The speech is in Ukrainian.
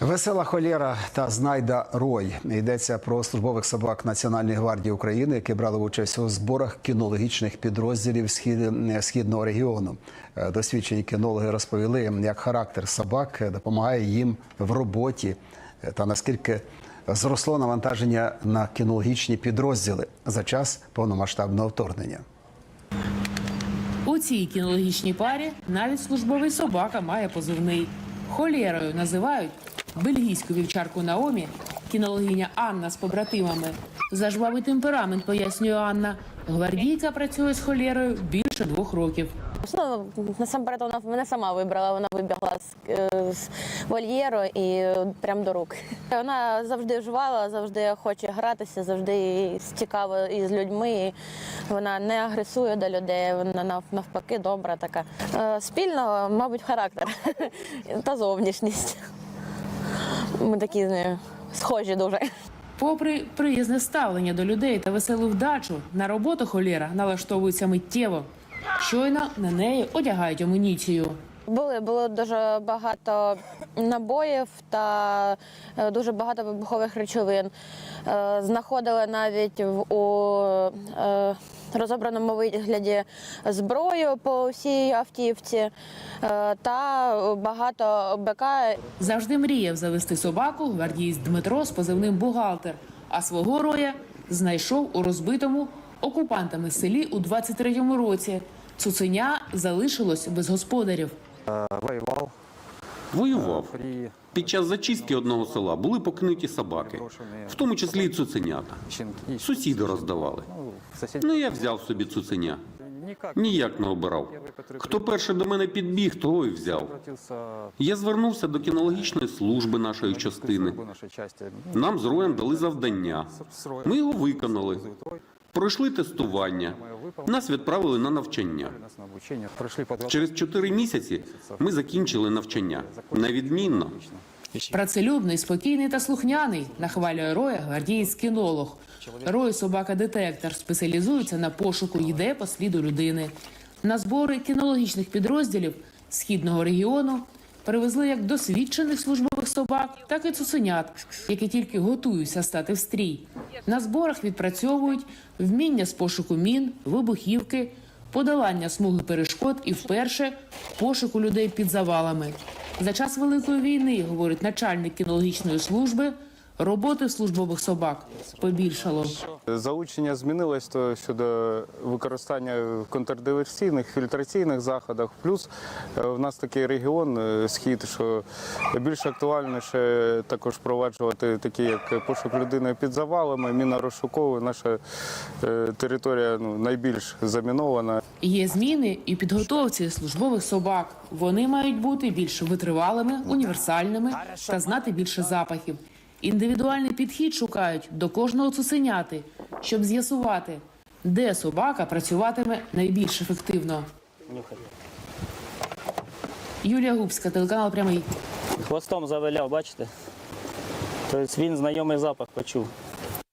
Весела холєра та знайда рой йдеться про службових собак Національної гвардії України, які брали участь у зборах кінологічних підрозділів схід- східного регіону. Е, Досвідчені кінологи розповіли, як характер собак допомагає їм в роботі е, та наскільки зросло навантаження на кінологічні підрозділи за час повномасштабного вторгнення. У цій кінологічній парі навіть службовий собака має позивний. Холєрою називають бельгійську вівчарку Наомі, кінологиня Анна з побратимами. За жвавий темперамент, пояснює Анна. Гвардійка працює з холєрою більше двох років. Ну, насамперед вона мене сама вибрала. Вона вибігла з, е, з вольєру і е, прям до рук. Вона завжди жвала, завжди хоче гратися, завжди цікава із людьми. Вона не агресує до людей, вона навпаки добра така. Е, Спільно, мабуть, характер та зовнішність. Ми такі з нею схожі дуже. Попри приязне ставлення до людей та веселу вдачу, на роботу холєра налаштовується миттєво. Щойно на неї одягають амуніцію. Були було дуже багато набоїв та е, дуже багато вибухових речовин. Е, Знаходили навіть у е, розобраному вигляді зброю по всій автівці та багато БК. Завжди мріяв завести собаку гвардієць Дмитро з позивним бухгалтер, а свого роя знайшов у розбитому окупантами селі у 23-му році. Цуценя залишилось без господарів. Воював Воював. Під час зачистки одного села були покинуті собаки, в тому числі і цуценята. Сусіди роздавали. Ну. Ну я взяв собі цуценя. Ніяк не обирав. Хто перший до мене підбіг, того і взяв. Я звернувся до кінологічної служби нашої частини. Ну, Нам з роєм дали завдання. Ми його виконали. Пройшли тестування. Нас відправили на навчання. Через чотири місяці ми закінчили навчання. Невідмінно. Працелюбний, спокійний та слухняний, нахвалює роя гвардієць кінолог. Рой собака-детектор спеціалізується на пошуку йде по сліду людини. На збори кінологічних підрозділів східного регіону привезли як досвідчених службових собак, так і цуценят, які тільки готуються стати в стрій. На зборах відпрацьовують вміння з пошуку мін, вибухівки, подолання смуги перешкод і вперше пошуку людей під завалами. За час Великої війни, говорить начальник кінологічної служби, роботи службових собак побільшало. Залучення змінилось то щодо використання в контрдиверсійних фільтраційних заходах. Плюс е, в нас такий регіон е, схід, що більш актуальніше також впроваджувати такі, як пошук людини під завалами, мінно-розшуковий. Наша е, територія ну, найбільш замінована. Є зміни і підготовці службових собак. Вони мають бути більш витривалими, універсальними та знати більше запахів. Індивідуальний підхід шукають до кожного цуценяти, щоб з'ясувати, де собака працюватиме найбільш ефективно. Юлія Губська, телеканал Прямий. Хвостом завиляв, бачите? Тобто він знайомий запах почув.